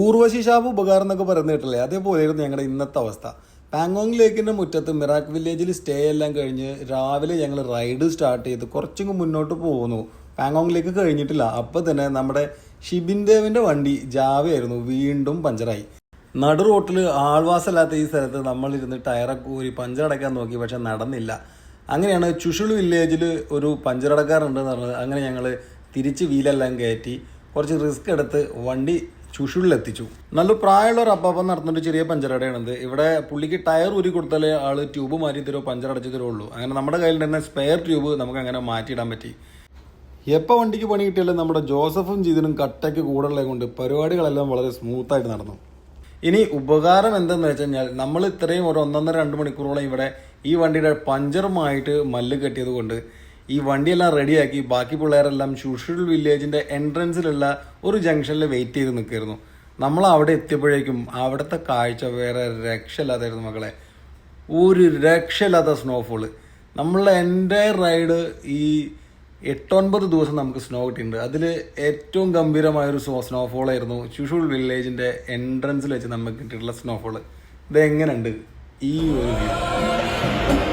Urvashi shop ഉപകാരം എന്നൊക്കെ പറയുന്ന കേട്ടില്ലേ അതേപോലെയായിരുന്നു ഞങ്ങളുടെ ഇന്നത്തെ അവസ്ഥ. പാങ്കോങ് ലേക്കിന്റെ മുറ്റത്ത് മിറാക്ക് വില്ലേജിൽ സ്റ്റേ എല്ലാം കഴിഞ്ഞ് രാവിലെ ഞങ്ങൾ റൈഡ് സ്റ്റാർട്ട് ചെയ്ത് കുറച്ചും മുന്നോട്ട് പോകുന്നു പാങ്കോങ് ലേക്ക് കഴിഞ്ഞിട്ടില്ല. അപ്പോൾ തന്നെ നമ്മുടെ ഷിബിൻ ദേവിന്റെ വണ്ടി ജാവയായിരുന്നു. വീണ്ടും പഞ്ചറായി. നടു റോട്ടിൽ ആൾവാസമില്ലാത്ത ഈ സ്ഥലത്ത് നമ്മളിരുന്ന് ടയറൊക്കെ ഊരി പഞ്ചറടക്കാൻ നോക്കി പക്ഷെ നടന്നില്ല. അങ്ങനെയാണ് ചുഷുൾ വില്ലേജിൽ ഒരു പഞ്ചറടക്കാരുണ്ടെന്ന് പറഞ്ഞത്. അങ്ങനെ ഞങ്ങൾ തിരിച്ച് വീലെല്ലാം കയറ്റി കുറച്ച് റിസ്ക് എടുത്ത് വണ്ടി ചുഷുളിലെത്തിച്ചു. നല്ല പ്രായമുള്ള ഒരു അപ്പാപ്പൻ നടത്തുന്ന ഒരു ചെറിയ പഞ്ചറടയാണിത് ഇവിടെ പുള്ളിക്ക് ടയർ ഊരി കൊടുത്താലേ ആൾ ട്യൂബ് മാറ്റി തരുമോ പഞ്ചർ അടച്ചു തരുള്ളൂ അങ്ങനെ നമ്മുടെ കയ്യിൽ തന്നെ സ്പെയർ ട്യൂബ് നമുക്ക് അങ്ങനെ മാറ്റിയിടാൻ പറ്റി. എപ്പോൾ വണ്ടിക്ക് പണി കിട്ടിയാലും നമ്മുടെ ജോസഫും ജീതനും കട്ടയ്ക്ക് കൂടുള്ളത് കൊണ്ട് പരിപാടികളെല്ലാം വളരെ സ്മൂത്തായിട്ട് നടന്നു. ഇനി ഉപകാരം എന്തെന്ന് വെച്ച് കഴിഞ്ഞാൽ നമ്മൾ ഇത്രയും ഒരു ഒന്നൊന്നര രണ്ട് മണിക്കൂറോളം ഇവിടെ ഈ വണ്ടിയുടെ പഞ്ചറുമായിട്ട് മല്ല് കെട്ടിയത് കൊണ്ട് ഈ വണ്ടിയെല്ലാം റെഡിയാക്കി ബാക്കി പിള്ളേരെല്ലാം ഷുഷുൾ വില്ലേജിന്റെ എൻട്രൻസിലുള്ള ഒരു ജംഗ്ഷനിൽ വെയിറ്റ് ചെയ്ത് നിൽക്കുമായിരുന്നു നമ്മൾ അവിടെ എത്തിയപ്പോഴേക്കും അവിടുത്തെ കാഴ്ച വേറെ രക്ഷയില്ലാതായിരുന്നു മക്കളെ. ഒരു രക്ഷയില്ലാത്ത സ്നോഫോൾ നമ്മളെ എന്റെ റൈഡ് ഈ എട്ടൊൻപത് ദിവസം നമുക്ക് സ്നോ കിട്ടിയിട്ടുണ്ട്. അതിൽ ഏറ്റവും ഗംഭീരമായൊരു സ്നോ സ്നോഫോളായിരുന്നു ചുഷുൾ വില്ലേജിന്റെ എൻട്രൻസിൽ വെച്ച് നമുക്ക് കിട്ടിയിട്ടുള്ള സ്നോഫോൾ ഇത് എങ്ങനെയുണ്ട് ഈ ഒരു വ്യൂ